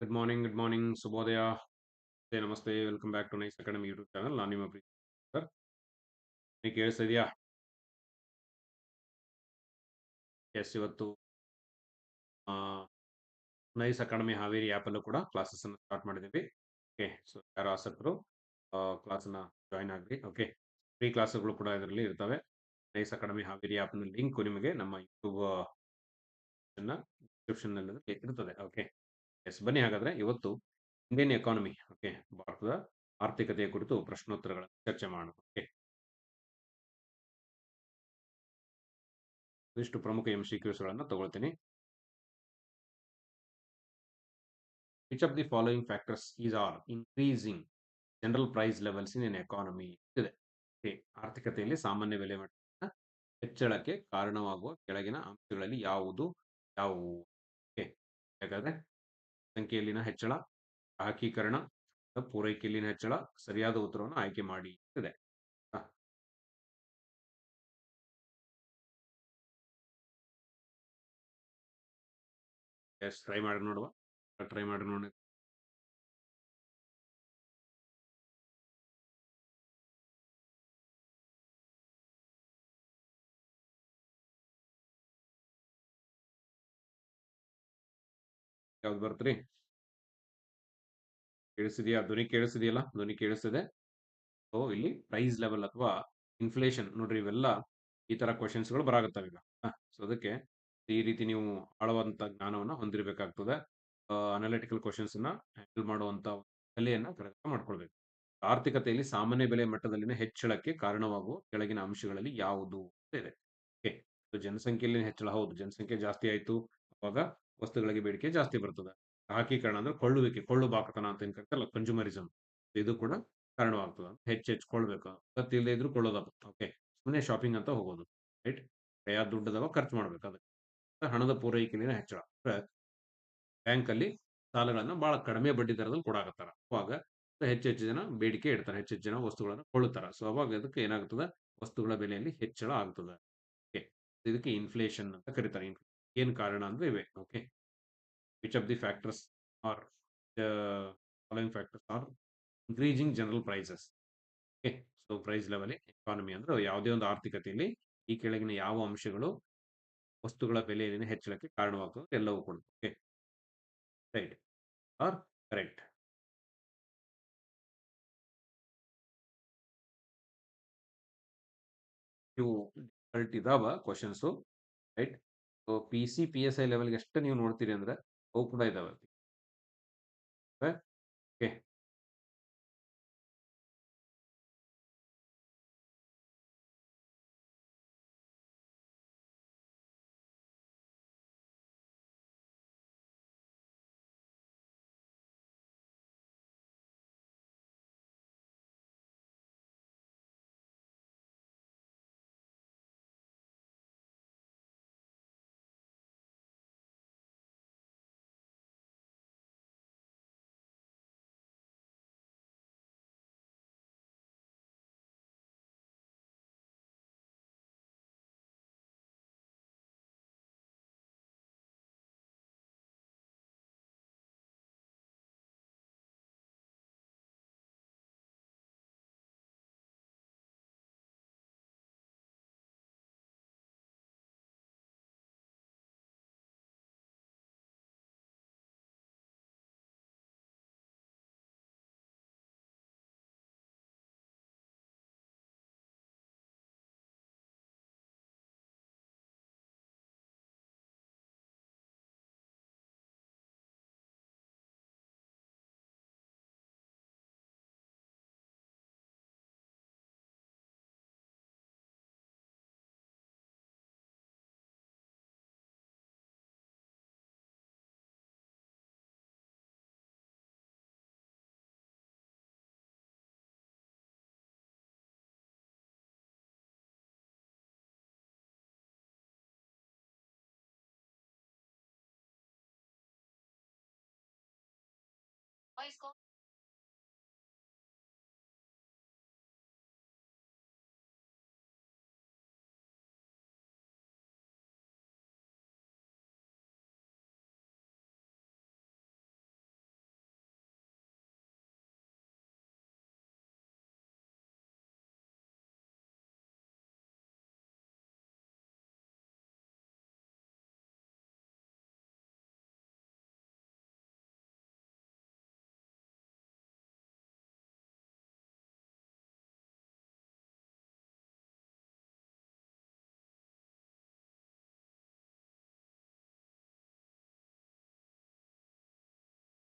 Good morning good morning ಶುಭೋದಯ ನಮಸ್ತೆ welcome back to nice academy YouTube channel ನಾನು ನಿಮ್ಮ ಸರ್ ನೀವು ಕೇಳಿಸ್ತಾ ಇದೆಯಾ ಎಸ್ ಇವತ್ತು ನೈಸ್ ಅಕಾಡೆಮಿ ಹಾವೇರಿ ಆ್ಯಪಲ್ಲೂ ಕೂಡ ಕ್ಲಾಸಸ್ ಅನ್ನು ಸ್ಟಾರ್ಟ್ ಮಾಡಿದ್ದೀವಿ. ಓಕೆ ಸೊ ಯಾರು ಆಸಕ್ತರು ಕ್ಲಾಸನ್ನ ಜಾಯ್ನ್ ಆಗಲಿ ಓಕೆ ಫ್ರೀ ಕ್ಲಾಸ್ಗಳು ಕೂಡ ಇದರಲ್ಲಿ ಇರ್ತವೆ. ನೈಸ್ ಅಕಾಡೆಮಿ ಹಾವೇರಿ ಆ್ಯಪ್ನ ಲಿಂಕ್ ನಿಮಗೆ ನಮ್ಮ ಯೂಟ್ಯೂಬ್ ಡಿಸ್ಕ್ರಿಪ್ಷನ್ನಲ್ಲಿ ಇರ್ತದೆ. ಓಕೆ ಎಸ್, ಬನ್ನಿ ಹಾಗಾದ್ರೆ ಇವತ್ತು ಇಂಡಿಯನ್ ಎಕಾನಮಿ, ಓಕೆ, ಭಾರತದ ಆರ್ಥಿಕತೆಯ ಕುರಿತು ಪ್ರಶ್ನೋತ್ತರಗಳನ್ನು ಚರ್ಚೆ ಮಾಡೋಣ, ಓಕೆ. ಇಷ್ಟು ಪ್ರಮುಖ ಎಂ ಸಿ ಕ್ಯೂಸ್ಗಳನ್ನು ತಗೊಳ್ತೀನಿ. Which of the following factors is are increasing general price levels in economy ಇದೆ. ಓಕೆ, ಆರ್ಥಿಕತೆಯಲ್ಲಿ ಸಾಮಾನ್ಯ ಬೆಲೆ ಮಟ್ಟ ಹೆಚ್ಚಳಕ್ಕೆ ಕಾರಣವಾಗುವ ಕೆಳಗಿನ ಅಂಶಗಳಲ್ಲಿ ಯಾವುದು? ಯಾವುವು ಓಕೆ ಹಾಗಾದ್ರೆ ಸಂಖ್ಯೆಯಲ್ಲಿನ ಹೆಚ್ಚಳ ಗ್ರಾಹಕೀಕರಣ ಪೂರೈಕೆಯಲ್ಲಿನ ಹೆಚ್ಚಳ, ಸರಿಯಾದ ಉತ್ತರವನ್ನು ಆಯ್ಕೆ ಮಾಡಿ ಇದೆ. ಎಸ್ ಟ್ರೈ ಮಾಡಿ ನೋಡುವ. ಟ್ರೈ ಮಾಡಿ ನೋಡಿ. ಯಾವ್ದು ಬರ್ತ್ರಿ? ಕೇಳಿಸಿದೆಯಾ ಧ್ವನಿ ಕೇಳಿಸಿದೆಯಲ್ಲ ಧ್ವನಿ ಕೇಳಿಸಿದೆ ಸೊ ಇಲ್ಲಿ ಪ್ರೈಸ್ ಲೆವೆಲ್ ಅಥವಾ ಇನ್ಫ್ಲೇಷನ್ ನೋಡ್ರಿ, ಇವೆಲ್ಲ ಈ ತರ ಕ್ವಶನ್ಸ್ಗಳು ಬರಾಗುತ್ತವೆ ಈಗ. ಸೊ ಅದಕ್ಕೆ ಈ ರೀತಿ ನೀವು ಆಳವಾದಂತ ಜ್ಞಾನವನ್ನ ಹೊಂದಿರಬೇಕಾಗ್ತದೆ. ಅನಾಲಿಟಿಕಲ್ ಕ್ವಶನ್ಸ್ನ ಹ್ಯಾಂಡಲ್ ಮಾಡುವಂತ ಕಲೆಯನ್ನ ಕರೆಕ್ಟ್ ಮಾಡ್ಕೊಳ್ಬೇಕು. ಆರ್ಥಿಕತೆಯಲ್ಲಿ ಸಾಮಾನ್ಯ ಬೆಲೆ ಮಟ್ಟದಲ್ಲಿನ ಹೆಚ್ಚಳಕ್ಕೆ ಕಾರಣವಾಗುವ ಕೆಳಗಿನ ಅಂಶಗಳಲ್ಲಿ ಯಾವುದು ಅಂತ ಇದೆ. ಜನಸಂಖ್ಯೆಯಲ್ಲಿ ಹೆಚ್ಚಳ, ಹೌದು, ಜನಸಂಖ್ಯೆ ಜಾಸ್ತಿ ಆಯ್ತು. ಅವಾಗ ವಸ್ತುಗಳಿಗೆ ಬೇಡಿಕೆ ಜಾಸ್ತಿ ಬರ್ತದೆ. ಗ್ರಾಹಕೀಕರಣ ಅಂದ್ರೆ ಕೊಳ್ಳುವಿಕೆ ಕೊಳ್ಳು ಬಾಕತನ ಅಂತ ಏನ್ ಕರಿತಾರಲ್ಲ ಕನ್ಸ್ಯೂಮರಿಸಮ್ ಇದು ಕೂಡ ಕಾರಣವಾಗ್ತದೆ. ಹೆಚ್ಚು ಹೆಚ್ಚು ಇಲ್ಲದೆ ಇದ್ರು ಕೊಳ್ಳೋದಪ್ಪ ಓಕೆ. ಸುಮ್ಮನೆ ಶಾಪಿಂಗ್ ಅಂತ ಹೋಗೋದು ರೈಟ್? ಯಾವ ದುಡ್ಡದವ ಖರ್ಚು ಮಾಡ್ಬೇಕು ಅದಕ್ಕೆ ಹಣದ ಪೂರೈಕೆಲಿನ ಹೆಚ್ಚಳ. ಬ್ಯಾಂಕ್ ಅಲ್ಲಿ ಸಾಲಗಳನ್ನ ಬಹಳ ಕಡಿಮೆ ಬಡ್ಡಿ ದರದಲ್ಲಿ ಕೊಡಾಕತ್ತಾರ. ಅವಾಗ ಹೆಚ್ಚು ಹೆಚ್ಚು ಜನ ಬೇಡಿಕೆ ಇಡ್ತಾರೆ. ಹೆಚ್ಚು ಹೆಚ್ಚು ಜನ ವಸ್ತುಗಳನ್ನು ಕೊಳ್ಳುತ್ತಾರೆ. ಸೊ ಅವಾಗ ಇದಕ್ಕೆ ಏನಾಗ್ತದೆ? ವಸ್ತುಗಳ ಬೆಲೆಯಲ್ಲಿ ಹೆಚ್ಚಳ ಆಗ್ತದೆ. ಓಕೆ. ಇದಕ್ಕೆ ಇನ್ಫ್ಲೇಷನ್ ಅಂತ ಕರೀತಾರೆ. ಏನ್ ಕಾರಣ ಅಂದ್ರೆ ಇವೆ okay which of the factors are following factors are increasing general prices okay so price level economy ಅಂದ್ರೆ ಯಾವುದೇ ಒಂದು ಆರ್ಥಿಕತೆಯಲ್ಲಿ ಈ ಕೆಳಗಿನ ಯಾವ ಅಂಶಗಳು ವಸ್ತುಗಳ ಬೆಲೆಯಲ್ಲಿ ಹೆಚ್ಚಳಕ್ಕೆ ಕಾರಣವಾಗ್ತದೆ ಎಲ್ಲವೂ ಕೂಡ ಓಕೆ ರೈಟ್ ಆರ್ ಕರೆಕ್ಟ್ ಇವು ಇದಾವ questions right P C P S I ಲೆವೆಲ್ಗೆ ಎಷ್ಟು ನೀವು ನೋಡ್ತೀರಿ ಅಂದ್ರೆ ಅವು ಕೂಡ ಇದಾವೆ school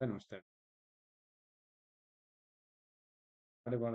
call. ನಮಸ್ತೆ ಅದೇ ಭಾಳ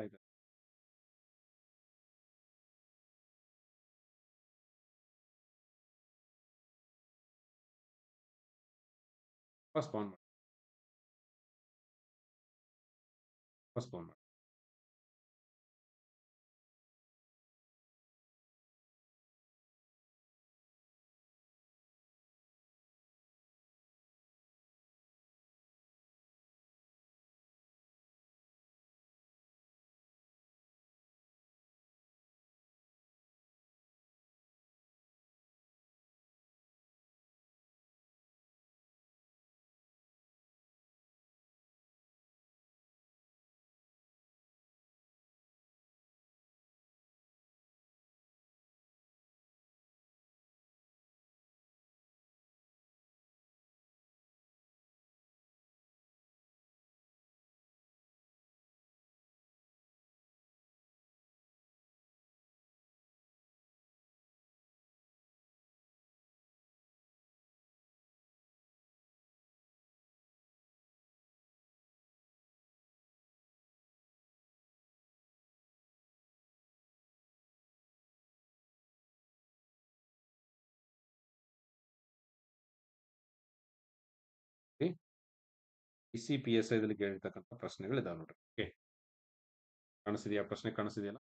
ಪಿಸಿ, ಐದಲ್ಲಿ ಕೇಳಿರ್ತಕ್ಕಂಥ ಪ್ರಶ್ನೆಗಳಿದಾವೆ ನೋಡ್ರಿ. ಓಕೆ. ಕಾಣಿಸಿದೆಯಾ ಪ್ರಶ್ನೆ ಕಾಣಿಸಿದೆಯಲ್ಲ.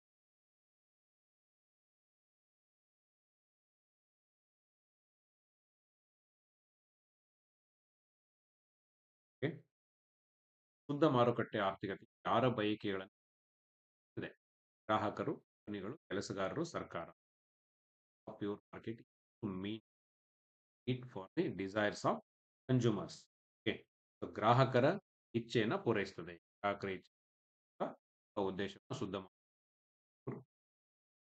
ಶುದ್ಧ ಮಾರುಕಟ್ಟೆ ಆರ್ಥಿಕತೆ ಯಾರ ಬಯಕೆಗಳನ್ನು ಇದೆ? ಗ್ರಾಹಕರು, ಕಂಪನಿಗಳು, ಕೆಲಸಗಾರರು, ಸರ್ಕಾರ. Pure market meet for the desires of consumers. ಗ್ರಾಹಕರ ಇಚ್ಛೆಯನ್ನು ಪೂರೈಸ್ತದೆ. ಗ್ರಾಹಕರ ಇಚ್ಛೆ ಉದ್ದೇಶವನ್ನು ಶುದ್ಧ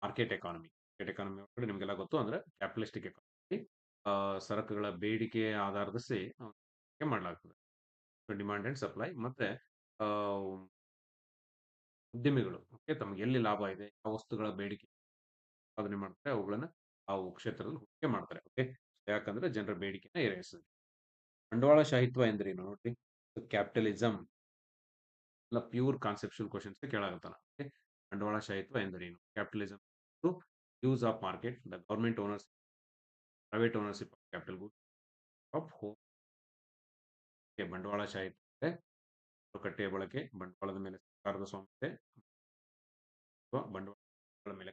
ಮಾರ್ಕೆಟ್ ಎಕಾನಮಿ. ಮಾರ್ಕೆಟ್ ಎಕಾನಮಿ ಒಳಗಡೆ ನಿಮಗೆಲ್ಲ ಗೊತ್ತು ಅಂದ್ರೆ ಕ್ಯಾಪಿಟಲಿಸ್ಟಿಕ್ ಎಕಾನಮಿ ಆ, ಸರಕುಗಳ ಬೇಡಿಕೆ ಆಧಾರದಿಸಿ ಮಾಡಲಾಗ್ತದೆ. ಡಿಮ್ಯಾಂಡ್ ಅಂಡ್ ಸಪ್ಲೈ ಮತ್ತೆ ಆ, ಉದ್ಯಮಿಗಳು ಓಕೆ ತಮಗೆ ಎಲ್ಲಿ ಲಾಭ ಇದೆ ಯಾವ ವಸ್ತುಗಳ ಬೇಡಿಕೆ ಉತ್ಪಾದನೆ ಮಾಡ್ತಾರೆ ಅವುಗಳನ್ನ ಆ ಕ್ಷೇತ್ರದಲ್ಲಿ ಹೂಡಿಕೆ ಮಾಡ್ತಾರೆ ಓಕೆ ಯಾಕಂದ್ರೆ ಜನರ ಬೇಡಿಕೆನ ಈಡೇರಿಸ್ತದೆ ಬಂಡವಾಳಶಾಹಿತ್ವ ಎಂದರೇನು? ನೋಡ್ರಿ ಕ್ಯಾಪಿಟಲಿಸಮ್ ಎಲ್ಲ ಪ್ಯೂರ್ ಕಾನ್ಸೆಪ್ಷುಯಲ್ ಕ್ವಶನ್ಸ್ ಕೇಳಾಗತ್ತಾನ ಓಕೆ ಬಂಡವಾಳಶಾಹಿತ್ವ ಎಂದರೇನು? Capitalism use of market the government owners private ownership of capital good of home ಬಂಡವಾಳಶಾಹಿತ್ವ ಅಂದ್ರೆ ಮಾರುಕಟ್ಟೆಯ ಬಳಕೆ, ಬಂಡವಾಳದ ಮೇಲೆ ಸರ್ಕಾರದ ಸ್ವಾಮ್ಯತೆ, ಅಥವಾ ಬಂಡವಾಳ ಮೇಲೆ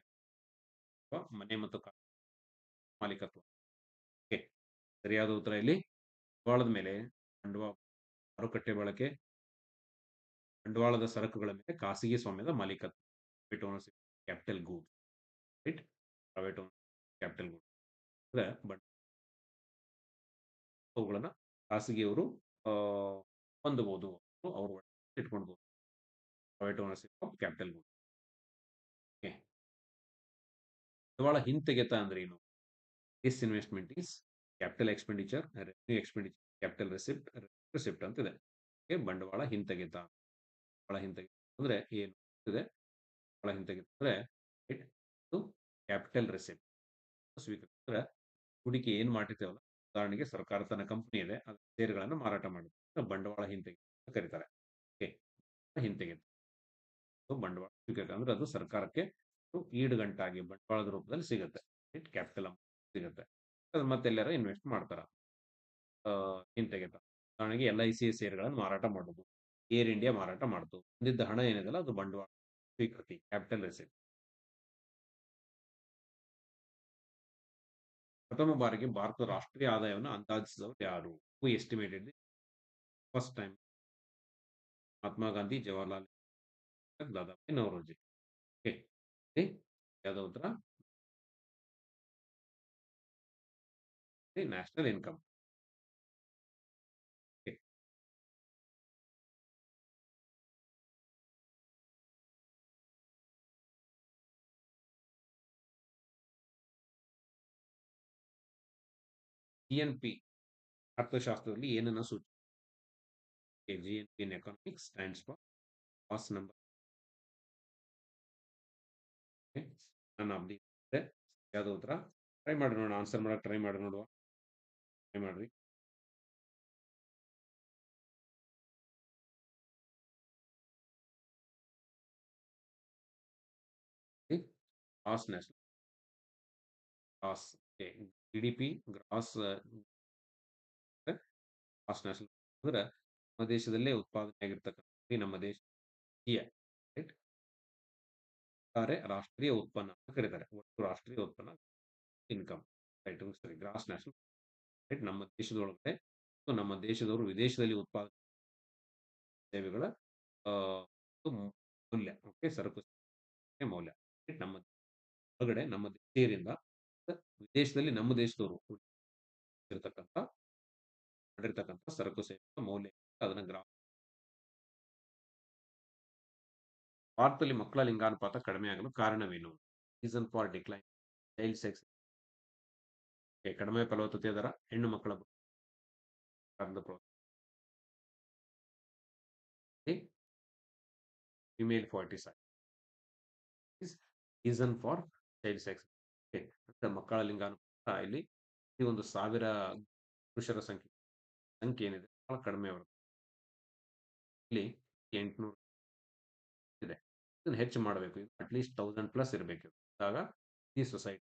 ಅಥವಾ ಮನೆ ಮತ್ತು ಮಾಲೀಕತ್ವ. ಓಕೆ ಸರಿಯಾದ ಉತ್ತರ ಇಲ್ಲಿ. ಬಂಡವಾಳದ ಮೇಲೆ ಬಂಡವಾಳ ಮಾರುಕಟ್ಟೆ ಬಳಕೆ ಬಂಡವಾಳದ ಸರಕುಗಳ ಮೇಲೆ ಖಾಸಗಿ ಸ್ವಾಮ್ಯದ ಮಾಲೀಕತ್ವ. Private ownership capital good right private owner capital good ಅಂದ್ರೆ ಬಂಡ ಅವುಗಳನ್ನ ಖಾಸಗಿಯವರು ಹೊಂದಬಹುದು ಅವರು ಇಟ್ಕೊಳ್ಬಹುದು. Private ownership of capital good ಬಂಡವಾಳ ಹಿಂತೆಗೆತ ಅಂದ್ರೆ ಏನು? This investment is capital expenditure revenue expenditure capital receipt receipt ಅಂತ ಇದೆ. ಓಕೆ ಬಂಡವಾಳ ಹಿಂತೆಗೆತ ಬಂಡವಾಳ ಹಿಂತೆಗೆತ ಅಂದ್ರೆ ಏನು ಇದೆ? ಬಂಡವಾಳ ಹಿಂತೆಗೆತ ಅಂದ್ರೆ ಕ್ಯಾಪಿಟಲ್ ರೆಸಿಪ್ಟ್ ಸ್ವೀಕೃತ ಅಂದ್ರೆ ಹೂಡಿಕೆ ಏನು ಮಾಡಿರ್ತೇವಲ್ಲ, ಉದಾಹರಣೆಗೆ ಸರ್ಕಾರ ತನ್ನ ಕಂಪನಿ ಇದೆ ಅದರ ಷೇರುಗಳನ್ನು ಮಾರಾಟ ಮಾಡುತ್ತೆ ಬಂಡವಾಳ ಹಿಂತೆಗೆತ ಕರೀತಾರೆ. ಹಿಂತೆಗೆತ ಬಂಡವಾಳ ಸ್ವೀಕೃತ ಅಂದ್ರೆ ಅದು ಸರ್ಕಾರಕ್ಕೆ ಈಡು ಈಡುಗಂಟಾಗಿ ಬಂಡವಾಳದ ರೂಪದಲ್ಲಿ ಸಿಗುತ್ತೆ. ಕ್ಯಾಪಿಟಲ್ ಸಿಗುತ್ತೆ. ಅದು ಮತ್ತೆಲ್ಲಾರ ಇನ್ವೆಸ್ಟ್ ಮಾಡ್ತಾರ. ಹಿಂತೆಗೆತ. ಉದಾಹರಣೆಗೆ ಎಲ್ ಐ ಸಿ ಸೇರ್ಗಳನ್ನು ಮಾರಾಟ ಮಾಡೋದು ಏರ್ ಇಂಡಿಯಾ ಮಾರಾಟ ಮಾಡ್ತು. ಬಂದಿದ್ದ ಹಣ ಏನಿದೆಲ್ಲ ಅದು ಬಂಡವಾಳ ಸ್ವೀಕೃತಿ ಕ್ಯಾಪಿಟಲ್ ರೆಸಿಪ್ಟ್ ಪ್ರಥಮ ಬಾರಿಗೆ ಭಾರತದ ರಾಷ್ಟ್ರೀಯ ಆದಾಯವನ್ನು ಅಂದಾಜಿಸಿದವರು ಯಾರು? Who estimated first time Mahatma Gandhi Jawaharlal Nehru, Dadabhai Naoroji. Okay ಯಾವ್ದು ಉತ್ತರ? ನ್ಯಾಷನಲ್ ಇನ್ಕಮ್ ಜಿಎನ್ಪಿ ಅರ್ಥಶಾಸ್ತ್ರದಲ್ಲಿ ಏನನ್ನ ಸೂಚಿ GNP in economics stands for cos number ನನ್ನ ಅಬ್ದಿ ಯಾವ್ದು ಉತ್ತರ ಟ್ರೈ ಮಾಡಿ ನೋಡೋಣ ಆನ್ಸರ್ ಮಾಡಕ್ ಟ್ರೈ ಮಾಡಿ ನೋಡುವ memory gross national gross okay. GDP gross gross national ಅಂದ್ರೆ ನಮ್ಮ ದೇಶದಲ್ಲೇ ಉತ್ಪಾದನೆ ಆಗಿರ್ತಕ್ಕಂಥ ನಮ್ಮ ದೇಶ ರಾಷ್ಟ್ರೀಯ ಉತ್ಪನ್ನ ಅಂತ ಕರೀತಾರೆ ಒಟ್ಟು ರಾಷ್ಟ್ರೀಯ ಉತ್ಪನ್ನ ಇನ್ಕಮ್ ರೈಟ್ ಸರಿ ಗ್ರಾಸ್ ನ್ಯಾಷನಲ್ ರೈಟ್ ನಮ್ಮ ದೇಶದೊಳಗಡೆ ನಮ್ಮ ದೇಶದವರು ವಿದೇಶದಲ್ಲಿ ಉತ್ಪಾದನೆ ಸೇವೆಗಳ ಮೌಲ್ಯ ಓಕೆ ಸರಕು ಮೌಲ್ಯ ನಮ್ಮ ಒಳಗಡೆ ನಮ್ಮ ದೇಶದಿಂದ ವಿದೇಶದಲ್ಲಿ ನಮ್ಮ ದೇಶದವರು ಇರತಕ್ಕಂಥ, ಮಾಡಿರ್ತಕ್ಕಂಥ ಸರಕು ಸೇವೆಗಳ ಮೌಲ್ಯ ಅದನ್ನ ಗ್ರಾಮ ಭಾರತದಲ್ಲಿ ಮಕ್ಕಳ ಲಿಂಗಾನುಪಾತ ಕಡಿಮೆ ಆಗಲು ಕಾರಣವೇನು? Reason for decline child sex ಕಡಿಮೆ ಫಲವತ್ತತೆ ದರ ಹೆಣ್ಣು ಮಕ್ಕಳ female forty reason for child sex ಮಕ್ಕಳ ಲಿಂಗಾನುಪಾತ ಇಲ್ಲಿ ಈ ಒಂದು ಸಾವಿರ ಪುರುಷರ ಸಂಖ್ಯೆ ಸಂಖ್ಯೆ ಏನಿದೆ, ಬಹಳ ಕಡಿಮೆ ಅವರು ಇಲ್ಲಿ ಎಂಟುನೂರು ಇದೆ. ಇದನ್ನು ಹೆಚ್ಚು ಮಾಡಬೇಕು ಅಟ್ಲೀಸ್ಟ್ ತೌಸಂಡ್ ಪ್ಲಸ್ ಇರಬೇಕು ಆಗ ಈ ಸೊಸೈಟಿ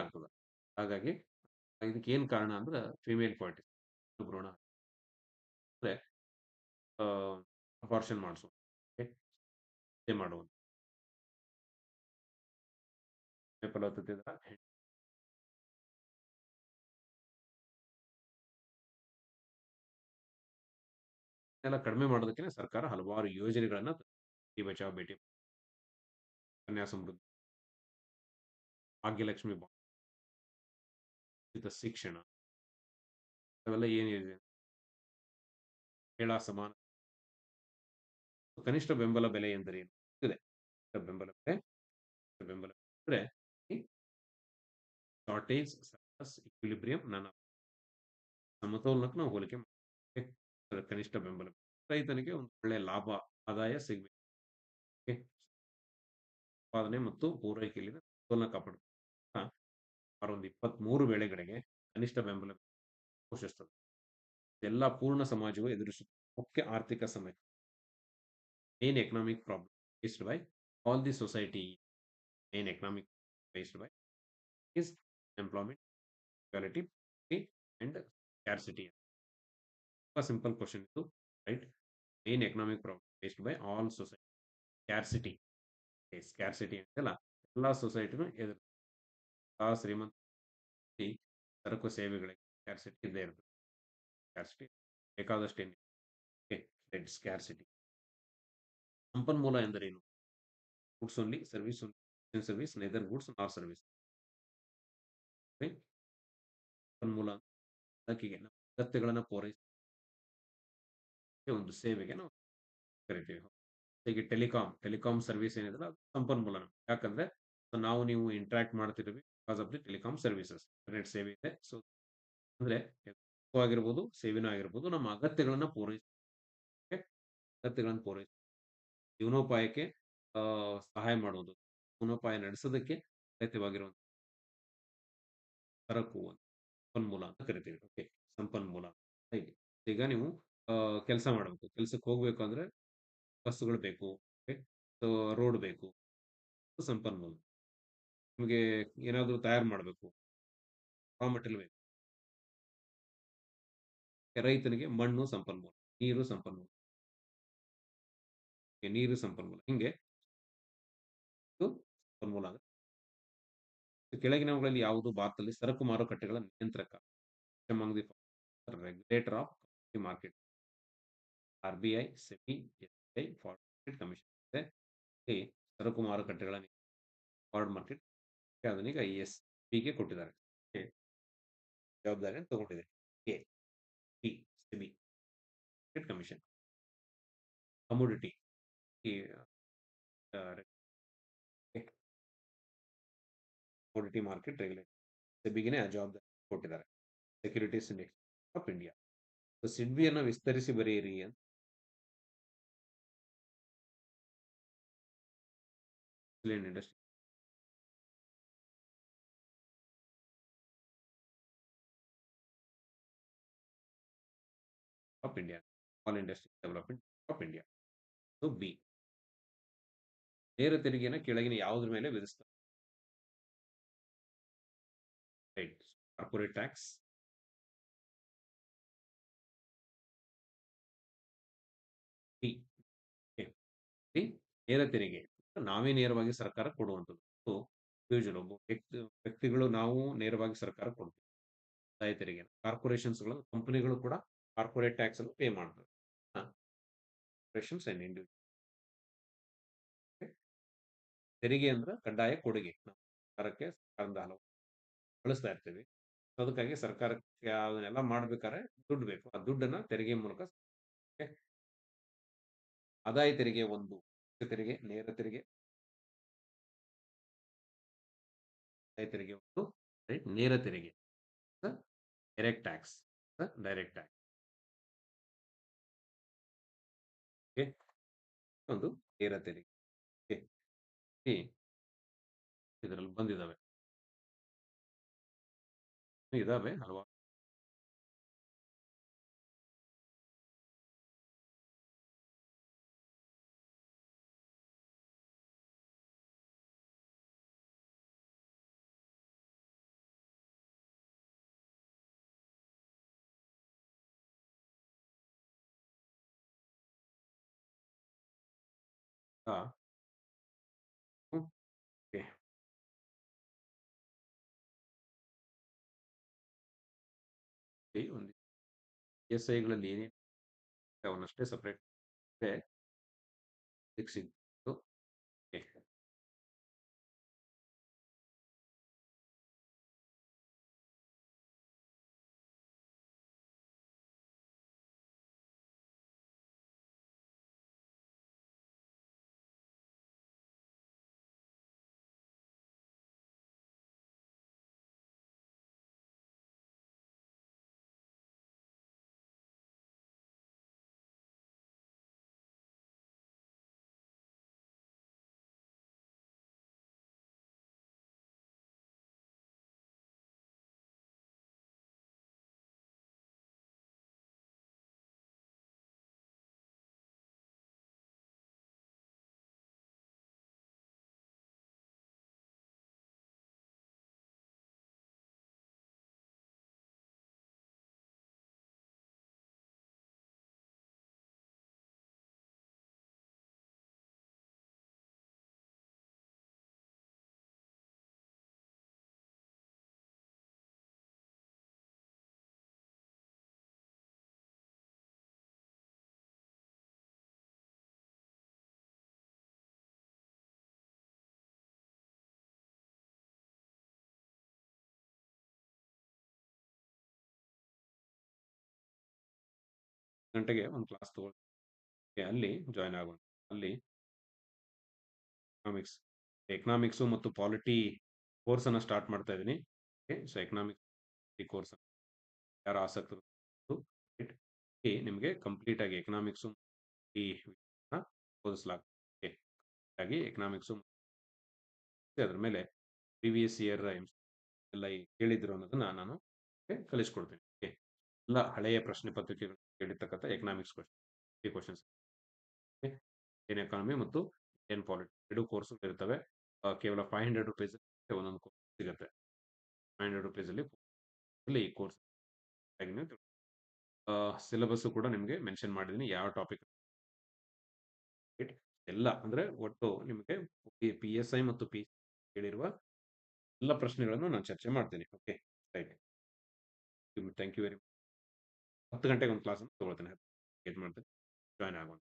ಆಗ್ತದೆ. ಹಾಗಾಗಿ ಇದಕ್ಕೆ ಏನು ಕಾರಣ ಅಂದ್ರೆ ಫಿಮೇಲ್ ಪಾರ್ಟಿ ಭ್ರೂಣ. ಅಂದ್ರೆ ಅಪಾರ್ಷನ್ ಮಾಡಿಸು ಮಾಡುವುದು ಫಲವತ್ತತೆ ಎಲ್ಲ ಕಡಿಮೆ ಮಾಡೋದಕ್ಕೆ ಸರ್ಕಾರ ಹಲವಾರು ಯೋಜನೆಗಳನ್ನ ಬೇಟಿ ಬಚಾವ್ ಬೇಟಿ ಕನ್ಯಾ ಸಮೃದ್ಧಿ ಭಾಗ್ಯಲಕ್ಷ್ಮಿ ಬಾ- ಉಚಿತ ಶಿಕ್ಷಣ. ಅವೆಲ್ಲ ಏನಿದೆ? ಹೇಳ ಸಮಾನ ಕನಿಷ್ಠ ಬೆಂಬಲ ಬೆಲೆ ಎಂದರೇನು? ಇದೆ. ಬೆಂಬಲ ಬೆಲೆ. ಬೆಂಬಲ ಬೆಲೆ ಅಂದ್ರೆ ಶಾರ್ಟೇಜ್ ಸರ್ಕಸ್ ಇಕ್ವಿಲಿಬ್ರಿಯಂ ನನ್ನ ಸಮತೋಲನಕ್ಕೆ ನಾವು ಹೋಲಿಕೆ. ಕನಿಷ್ಠ ಬೆಂಬಲ ಬೆಲೆ. ರೈತನಿಗೆ ಒಂದು ಒಳ್ಳೆ ಲಾಭ, ಆದಾಯ ಸಿಗಬೇಕು ಉತ್ಪಾದನೆ ಮತ್ತು ಪೂರೈಕೆಯಲ್ಲಿ ಸಮತೋಲನ ಕಾಪಾಡಬೇಕು. ಸುಮಾರು ಒಂದು ಇಪ್ಪತ್ಮೂರು ಬೆಳೆಗಳಿಗೆ ಕನಿಷ್ಠ ಬೆಂಬಲ ಬೆಲೆ ಪೋಷಿಸ್ತದೆ ಎಲ್ಲ ಪೂರ್ಣ ಸಮಾಜವು ಎದುರಿಸುತ್ತದೆ ಮುಖ್ಯ ಆರ್ಥಿಕ ಸಮಸ್ಯೆ main economic problem faced by all the society main economic faced by is employment quality and scarcity ತುಂಬಾ ಸಿಂಪಲ್ ಕ್ವಶನ್ ಇದು right main economic problem faced by all society scarcity scarcity ಅಂತೆಲ್ಲ ಎಲ್ಲ ಸೊಸೈಟಿನೂ ಎದುರು ಆ ಶ್ರೀಮಂತ ಸರಕು ಸೇವೆಗಳಿಗೆ ಸ್ಕ್ಯಾರ್ಸಿಟಿ ಇದ್ದೇ ಇರ್ತದೆ ಸ್ಕ್ಯಾರ್ಸಿಟಿ ಬೇಕಾದಷ್ಟು ಸ್ಕ್ಯಾರ್ಸಿಟಿ ಸಂಪನ್ಮೂಲ ಎಂದರೇನು? Goods only service service neither goods nor service ಸಂಪನ್ಮೂಲ ಅದಕ್ಕೆ ನಮ್ಮ ಅಗತ್ಯಗಳನ್ನು ಪೂರೈಸಿ. ಒಂದು ಸೇವೆಗೆ ನಾವು ಕರಿತೀವಿ. ಹೀಗೆ ಟೆಲಿಕಾಂ ಟೆಲಿಕಾಂ ಸರ್ವಿಸ್ ಏನಿದೆ ಅದು ಸಂಪನ್ಮೂಲ. ಯಾಕಂದ್ರೆ ನಾವು ನೀವು interact ಮಾಡ್ತಿರ್ವಿ because of the telecom services internet ಸೇವೆ ಇದೆ. ಸೊ ಅಂದ್ರೆ ಆಗಿರ್ಬೋದು ಸೇವೆನೂ ಆಗಿರ್ಬೋದು, ನಮ್ಮ ಅಗತ್ಯಗಳನ್ನ ಪೂರೈಸಿ? ಅಗತ್ಯಗಳನ್ನು ಪೂರೈಸಿ ಜೀವನೋಪಾಯಕ್ಕೆ ಸಹಾಯ ಮಾಡುವುದು ಜೀವನೋಪಾಯ ನಡೆಸೋದಕ್ಕೆ ಅಗತ್ಯವಾಗಿರುವಂತ ಸರಕು ಸಂಪನ್ಮೂಲ ಅಂತ ಕರಿತೀವಿ. ಓಕೆ ಸಂಪನ್ಮೂಲ. ಈಗ ನೀವು ಕೆಲಸ ಮಾಡಬೇಕು. ಕೆಲಸಕ್ಕೆ ಹೋಗ್ಬೇಕು ಅಂದ್ರೆ ಬಸ್ಸುಗಳು ಬೇಕು. ರೋಡ್ ಬೇಕು. ಸಂಪನ್ಮೂಲ. ನಿಮಗೆ ಏನಾದರೂ ತಯಾರು ಮಾಡಬೇಕು. ರಾ ಮೆಟೀರಿಯಲ್ ಬೇಕು ರೈತನಿಗೆ ಮಣ್ಣು ಸಂಪನ್ಮೂಲ, ನೀರು ಸಂಪನ್ಮೂಲ. ನೀರು ಸಂಪನ್ಮೂಲ ಹಿಂಗೆ ಸಂಪನ್ಮೂಲ ಕೆಳಗಿನವುಗಳಲ್ಲಿ ಯಾವುದು ಭಾರತದಲ್ಲಿ ಸರಕು ಮಾರುಕಟ್ಟೆಗಳ ನಿಯಂತ್ರಕ. Regulator of market. R B I SEBI S I forward market commission. ಸರಕು ಮಾರುಕಟ್ಟೆಗಳ ಫಾರ್ಡ್ ಮಾರ್ಕೆಟ್ ಅದನ್ನೀಗ ಎಸ್ ಪಿಗೆ ಕೊಟ್ಟಿದ್ದಾರೆ Okay. ಜವಾಬ್ದಾರಿಯನ್ನು ತಗೊಂಡಿದೆ A P SEBI market commission commodity commodity market regulator ಸೆಬಿಗೆನೆ ಆ ಜವಾಬ್ದಾರಿ ಕೊಟ್ಟಿದ್ದಾರೆ ಸೆಕ್ಯೂರಿಟೀಸ್ ಇಂಡೆಕ್ಸ್ ಆಫ್ ಇಂಡಿಯಾ ಸಿಡ್ಬಿಯನ್ನು ವಿಸ್ತರಿಸಿ ಬರೆಯಿರಿ ಅಂತ industry of India all industry development of India so B ನೇರ ತೆರಿಗೆನ ಕೆಳಗಿನ ಯಾವುದ್ರ ಮೇಲೆ ವಿಧಿಸ್ತಾರೆ? ರೈಟ್ ಕಾರ್ಪೊರೇಟ್ ಟ್ಯಾಕ್ಸ್ ನೇರ ತೆರಿಗೆ ನಾವೇ ನೇರವಾಗಿ ಸರ್ಕಾರ ಕೊಡುವಂಥದ್ದು. ವ್ಯಕ್ತಿ, ವ್ಯಕ್ತಿಗಳು ನಾವು ನೇರವಾಗಿ ಸರ್ಕಾರ ಕೊಡ್ತೀವಿ. ಆದಾಯ ತೆರಿಗೆ ಕಾರ್ಪೊರೇಷನ್ಸ್ಗಳು ಕಂಪನಿಗಳು ಕೂಡ ಕಾರ್ಪೊರೇಟ್ ಟ್ಯಾಕ್ಸ್ ಅನ್ನು ಪೇ ಮಾಡ್ತವೆ ಕಾರ್ಪೊರೇಷನ್ಸ್ ಅಂಡ್ ಇಂಡಿವಿಜುವಲ್ ತೆರಿಗೆ ಅಂದ್ರೆ ಕಡ್ಡಾಯ ಕೊಡುಗೆ. ಸರ್ಕಾರಕ್ಕೆ ಸರ್ಕಾರದ ಹಲವು ಬಳಸ್ತಾ ಇರ್ತೀವಿ. ಅದಕ್ಕಾಗಿ ಸರ್ಕಾರಕ್ಕೆ ಅದನ್ನೆಲ್ಲ ಮಾಡ್ಬೇಕಾದ್ರೆ ದುಡ್ಡು ಬೇಕು. ಆ ದುಡ್ಡನ್ನ ತೆರಿಗೆ ಮೂಲಕ ಓಕೆ. ಆದಾಯ ತೆರಿಗೆ ಒಂದು ತೆರಿಗೆ, ನೇರ ತೆರಿಗೆ. ಆದಾಯ ತೆರಿಗೆ ಒಂದು ನೇರ ತೆರಿಗೆ. ಡೈರೆಕ್ಟ್ ಟ್ಯಾಕ್ಸ್ ಡೈರೆಕ್ಟ್ ಟ್ಯಾಕ್ಸ್ ಒಂದು ನೇರ ತೆರಿಗೆ ಇದರಲ್ಲಿ ಬಂದಿದ್ದಾವೆ ಇದಾವೆ ಹಲವಾರು ಎಸ್ ಐಗಳಲ್ಲಿ ಏನೇನು ಅವನ್ನಷ್ಟೇ ಸಪ್ರೇಟ್ ಸಿಕ್ಸಿದ್ದು ಓಕೆ ಗಂಟೆಗೆ ಒಂದು ಕ್ಲಾಸ್ ತಗೊಳ್ಳಿ. ಅಲ್ಲಿ ಜಾಯ್ನ್ ಆಗೋಣ. ಅಲ್ಲಿ ಎಕನಾಮಿಕ್ಸ್, ಎಕನಾಮಿಕ್ಸು ಮತ್ತು ಪಾಲಿಟಿ ಕೋರ್ಸನ್ನು ಸ್ಟಾರ್ಟ್ ಮಾಡ್ತಾ ಇದ್ದೀನಿ. ಸೊ ಎಕನಾಮಿಕ್ಸ್ ಈ ಕೋರ್ಸ್ ಯಾರು ಆಸಕ್ತರು ನಿಮಗೆ ಕಂಪ್ಲೀಟ್ ಆಗಿ ಎಕನಾಮಿಕ್ಸು ಈ ಓದಿಸಲಾಗ್ತದೆ ಹಾಗಾಗಿ ಎಕನಾಮಿಕ್ಸು ಅದ್ರ ಮೇಲೆ ಪ್ರಿವಿಯಸ್ ಇಯರ್ ಎಲ್ಲ ಕೇಳಿದ್ರು ಅನ್ನೋದನ್ನ ನಾನು ಕಲಿಸ್ಕೊಡ್ತೀನಿ. ಎಲ್ಲ ಹಳೆಯ ಪ್ರಶ್ನೆ ಪತ್ರಿಕೆಗಳು ಕೇಳಿರ್ತಕ್ಕಂಥ ಎಕನಾಮಿಕ್ಸ್ ಕ್ವಶನ್ ಕ್ವಶನ್ಸ್ ಏನ್ ಎಕಾನಮಿ ಮತ್ತು ಏನ್ ಪಾಲಿಟಿ ಎರಡು ಕೋರ್ಸ್ ಇರ್ತವೆ. ಕೇವಲ ಫೈವ್ ಹಂಡ್ರೆಡ್ ರುಪೀಸ್ ಒಂದೊಂದು ಕೋರ್ಸ್ ಸಿಗುತ್ತೆ. ಫೈವ್ ಹಂಡ್ರೆಡ್ ರುಪೀಸ್ ಅಲ್ಲಿ ಅಲ್ಲಿ ಈ ಕೋರ್ಸ್ ಸಿಲೆಬಸ್ ಕೂಡ ನಿಮಗೆ ಮೆನ್ಷನ್ ಮಾಡಿದ್ದೀನಿ ಯಾವ ಟಾಪಿಕ್ ಎಲ್ಲ ಅಂದ್ರೆ ಒಟ್ಟು ನಿಮಗೆ ಪಿ ಎಸ್ ಐ ಮತ್ತು ಪಿ ಹೇಳಿರುವ ಎಲ್ಲ ಪ್ರಶ್ನೆಗಳನ್ನು ನಾನು ಚರ್ಚೆ ಮಾಡ್ತೀನಿ. Okay right thank you very much ಹತ್ತು ಗಂಟೆಗೆ ಒಂದು ಕ್ಲಾಸ್ ತಗೊಳ್ತೇನೆ ಮಾಡ್ತೇನೆ ಜಾಯ್ನ್ ಆಗೋಣ